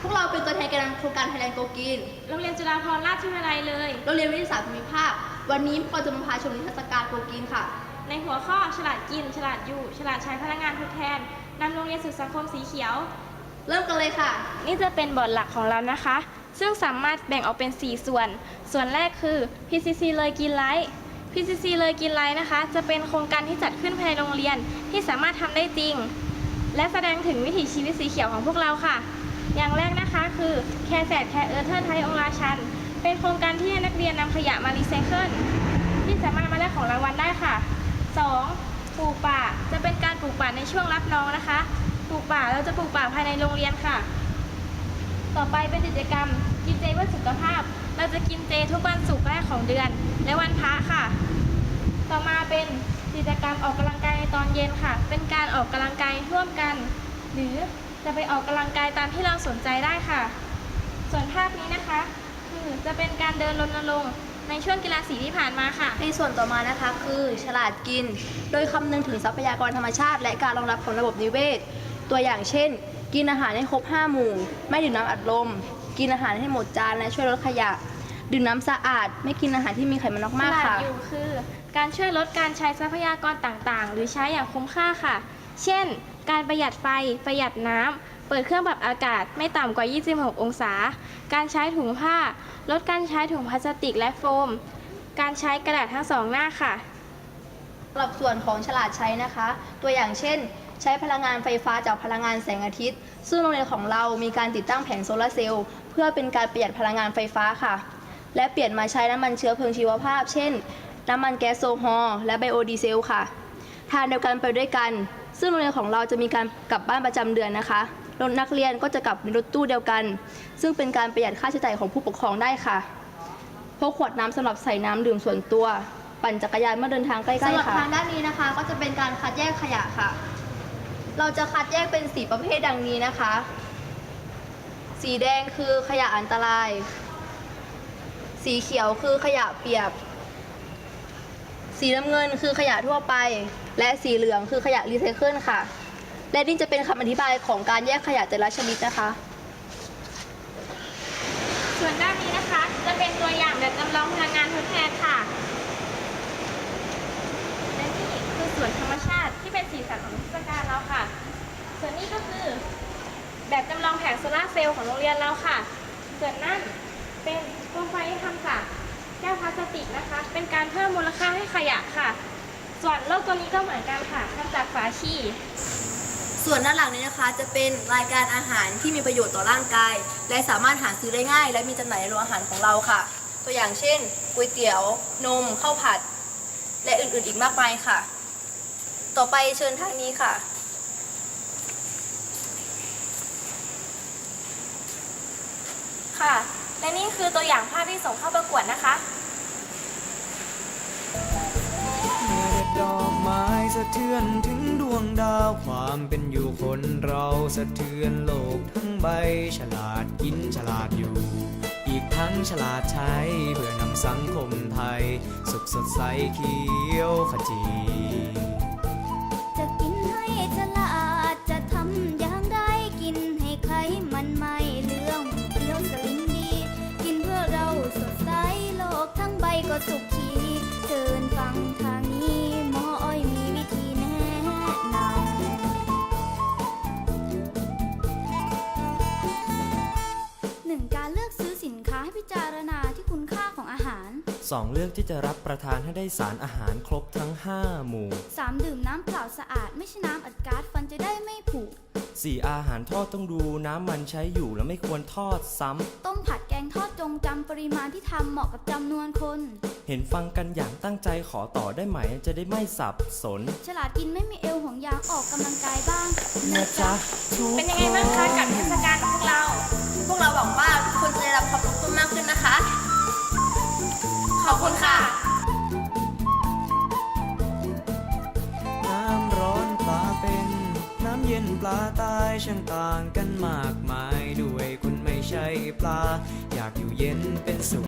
พวกเราเป็นตัวแทนแกนนำโครงการไทยแลนด์โกกินโรงเรียนจุฬาภรณราชวิทยาลัยเลยโรงเรียนวิทยาศาสตร์ภูมิภาค วันนี้พวกเราจะมาพาชมนิทรรศการโกกินค่ะ ในหัวข้อฉลาดกิน ฉลาดอยู่ ฉลาดใช้พลังงานทดแทนนำโรงเรียนสู่สังคมสีเขียว เริ่มกันเลยค่ะ นี่จะเป็นบอร์ดหลักของเรานะคะ ซึ่งสามารถแบ่งออกเป็น 4 ส่วน ส่วนแรกคือ PCC เลยกินไลท์ PCC เลยกินไลท์นะคะ จะเป็นโครงการที่จัดขึ้นภายในโรงเรียนที่สามารถทำได้จริง และแสดงถึงวิถีชีวิตสีเขียวของพวกเราค่ะ อย่างแรกนะคะคือแคร์แสดแคร์เอิร์ธเทิร์ไทยองราชัน เป็นโครงการที่ให้นักเรียนนำขยะมารีไซเคิลที่สามารถมาได้ของรางวัลได้ค่ะ 2. ปลูกป่าจะเป็นการปลูกป่าในช่วงรับน้องนะคะ ปลูกป่าเราจะปลูกป่าภายในโรงเรียนค่ะ ต่อไปเป็นกิจกรรมกินเจเพื่อสุขภาพ เราจะกินเจทุกวันศุกร์แรกของเดือน และวันพระค่ะ ต่อมาเป็นกิจกรรมออกกำลัง ตอนเย็นค่ะ เป็นการออกกำลังกายร่วมกัน หรือจะไปออกกำลังกายตามที่เราสนใจได้ค่ะ ส่วนภาพนี้นะคะ คือจะเป็นการเดินรณรงค์ในช่วงกีฬาสีที่ผ่านมาค่ะ ในส่วนต่อมานะคะ คือฉลาดกิน โดยคำนึงถึงทรัพยากรธรรมชาติ และการรองรับของระบบนิเวศ ตัวอย่างเช่น กินอาหารให้ครบ 5 หมู่ ไม่ดื่มน้ำอัดลม กินอาหารให้หมดจานและช่วยลดขยะ ดื่มน้ำสะอาด ไม่กินอาหารที่มีไขมันมากฉลาดค่ะอยู่คือ การช่วยลดการใช้ทรัพยากรต่างๆ หรือใช้อย่างคุ้มค่าค่ะ เช่น การประหยัดไฟ ประหยัดน้ำ เปิดเครื่องปรับอากาศไม่ต่ำกว่า 26 องศา การใช้ถุงผ้า ลดการใช้ถุงพลาสติกและโฟม การใช้กระดาษทั้งสองหน้าค่ะ สำหรับส่วนของฉลาดใช้นะคะ ตัวอย่างเช่น ใช้พลังงานไฟฟ้าจากพลังงานแสงอาทิตย์ ซึ่งโรงเรียนของเรามีการติดตั้งแผงโซลาร์เซลล์เพื่อเป็นการประหยัดพลังงานไฟฟ้าค่ะ และเปลี่ยนมาใช้น้ำมันเชื้อเพลิงชีวภาพ เช่น น้ำมันแก๊สโซฮอลและไบโอดีเซลค่ะ ทานเดียวกันไปด้วยกัน ซึ่งโรงเรียนของเราจะมีการกลับบ้านประจำเดือนนะคะรถนักเรียนก็จะกลับในรถตู้เดียวกัน ซึ่งเป็นการประหยัดค่าใช้จ่ายของผู้ปกครองได้ค่ะพกขวดน้ำสำหรับใส่น้ำดื่มส่วนตัว ปั่นจักรยานเมื่อเดินทางใกล้ๆค่ะสำหรับทางด้านนี้นะคะ ก็จะเป็นการคัดแยกขยะค่ะ เราจะคัดแยกเป็นสีประเภทดังนี้นะคะ สีแดงคือขยะอันตราย สีเขียวคือขยะเปียก สีน้ำเงินคือขยะทั่วไป และสีเหลืองคือขยะรีไซเคิลค่ะ และนี่จะเป็นคำอธิบายของการแยกขยะแต่ละชนิดนะคะ ส่วนด้านนี้นะคะจะเป็นตัวอย่างแบบจำลองพลังงานทดแทนค่ะ และนี่คือสวนธรรมชาติที่เป็นสีสันของเทศกาลเราค่ะ ส่วนนี้ก็คือ แบบจำลองแผงโซลาร์เซลล์ของโรงเรียนเราค่ะ ส่วนนั่นเป็นโคมไฟที่ทำจากแก้วพลาสติกนะคะ เป็นการเพิ่มมูลค่าให้ขยะค่ะ ส่วนโลกตัวนี้ก็เหมือนกันค่ะทำจากฝาชีส่วนด้านหลังนี้นะคะจะเป็นรายการอาหารที่มีประโยชน์ต่อร่างกาย และสามารถหาซื้อได้ง่าย และมีจำหน่ายในโรงอาหารของเราค่ะ ตัวอย่างเช่นก๋วยเตี๋ยว นมข้าวผัด และอื่นๆอีกมากมายค่ะ ต่อไปเชิญทางนี้ค่ะ ค่ะ และนี่คือตัวอย่างภาพที่ส่งเข้าประกวดนะคะ เทือนถึงดวงดาวความเป็นอยู่คนเราสะเทือนโลกทั้งใบ ฉลาดกินฉลาดอยู่ อีกทั้งฉลาดใช้เพื่อนำสังคมไทย สุขสดใสเขียวขจีจะกินให้ฉลาดจะทำอย่างไรกินให้ใครมันไม่เรื่องเปรี้ยวสลินดี กินเพื่อเราสดใสโลกทั้งใบก็สุขี 2 เลือกที่จะรับประทานให้ได้สารอาหารครบทั้ง 5 หมู่ 3. ดื่มน้ำเปล่าสะอาด ไม่ใช่น้ำอัดก๊าซฟันจะได้ไม่ผุ 4. อาหารทอดต้องดูน้ำมันใช้อยู่และไม่ควรทอดซ้ำต้มผัดแกงทอดจงจำปริมาณที่ทำเหมาะกับจำนวนคนเห็นฟังกันอย่างตั้งใจขอต่อได้ไหมจะได้ไม่สับสนฉลาดกินไม่มีเอวห่วงยางออกกำลังกายบ้าง นะจ๊ะเป็นยังไงบ้างคะกับเทศกาลของเรา ลาตายช่างต่างกันมากมายด้วยคุณไม่ใช่ปลา อยากอยู่เย็นเป็นสุข